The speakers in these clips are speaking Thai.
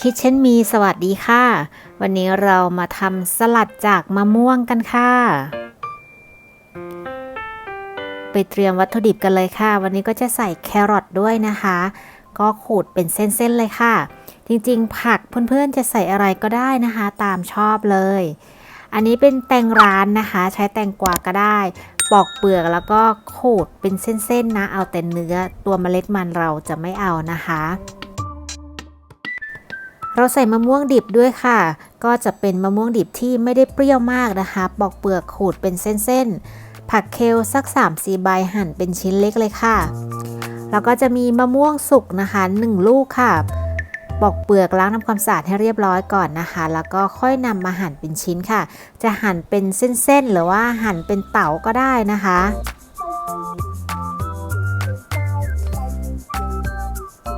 คิดเช่นมีสวัสดีค่ะ วันนี้เรามาทำสลัดจากมะม่วงกันค่ะ ไปเตรียมวัตถุดิบกันเลยค่ะ วันนี้ก็จะใส่แครอทด้วยนะคะ ก็ขูดเป็นเส้นๆเลยค่ะ จริงๆ ผักเพื่อนๆจะใส่อะไรก็ได้นะคะ ตามชอบเลย อันนี้เป็นแตงร้านนะคะ ใช้แตงกวาก็ได้ ปอกเปลือกแล้วก็ขูดเป็นเส้นๆนะ เอาแต่เนื้อตัวเมล็ดมันเราจะไม่เอานะคะ เราใส่มะม่วงดิบด้วยค่ะ ก็จะเป็นมะม่วงดิบที่ไม่ได้เปรี้ยวมากนะคะ ปอกเปลือกขูดเป็นเส้นๆ ผักเคลสัก 3-4 ใบหั่นเป็นชิ้นเล็กเลยค่ะ แล้วก็จะมีมะม่วงสุกนะคะ 1 ลูกค่ะ ปอกเปลือกล้างทำความสะอาดให้เรียบร้อยก่อนนะคะ แล้วก็ค่อยนำมาหั่นเป็นชิ้นค่ะ จะหั่นเป็นเส้นๆ หรือว่าหั่นเป็นเต๋าก็ได้นะคะ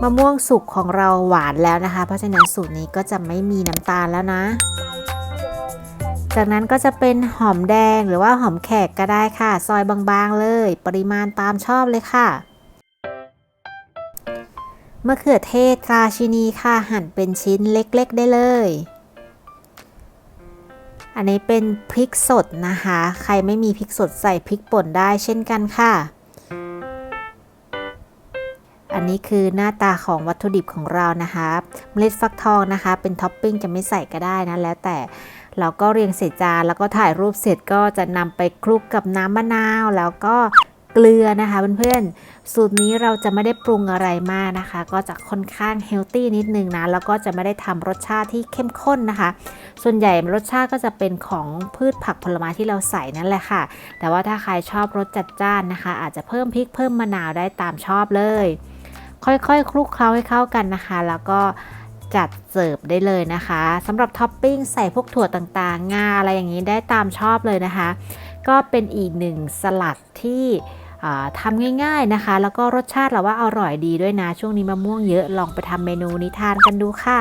มะม่วงสุกของเราหวานแล้วนะคะ เพราะฉะนั้นสูตรนี้ก็จะไม่มีน้ำตาลแล้วนะ จากนั้นก็จะเป็นหอมแดงหรือว่าหอมแขกก็ได้ค่ะ ซอยบางๆเลย ปริมาณตามชอบเลยค่ะมะเขือเทศราชินีค่ะหั่นเป็นชิ้นเล็กๆได้เลย อันนี้เป็นพริกสดนะคะ ใครไม่มีพริกสดใส่พริกป่นได้เช่นกันค่ะ อันนี้คือหน้าตาของวัตถุดิบของเรานะคะเมล็ดฟักทองนะคะ เป็นท็อปปิ้งจะไม่ใส่ก็ได้นะแล้วแต่เราก็เรียงเศษจานแล้วก็ถ่ายรูปเสร็จก็จะนำไปคลุกกับน้ำมะนาว แล้วก็เกลือนะคะเพื่อนๆ สูตรนี้เราจะไม่ได้ปรุงอะไรมากนะคะ ก็จะค่อนข้างเฮลตี้นิดนึงนะ แล้วก็จะไม่ได้ทำรสชาติที่เข้มข้นนะคะ ส่วนใหญ่รสชาติก็จะเป็นของพืชผักผลไม้ที่เราใส่นั่นแหละค่ะ แต่ว่าถ้าใครชอบรสจัดจ้านนะคะ อาจจะเพิ่มพริกเพิ่มมะนาวได้ตามชอบเลย ค่อยๆคลุกเคล้าให้เข้ากันนะคะ แล้วก็จัดเสิร์ฟได้เลยนะคะสำหรับท็อปปิ้งใส่พวกถั่วต่างๆ งาอะไรอย่างนี้ได้ตามชอบเลยนะคะ ก็เป็นอีกหนึ่งสลัดที่ทำง่ายๆนะคะ แล้วก็รสชาติเราว่าอร่อยดีด้วยนะ ช่วงนี้มะม่วงเยอะลองไปทำเมนูนี้ทานกันดูค่ะ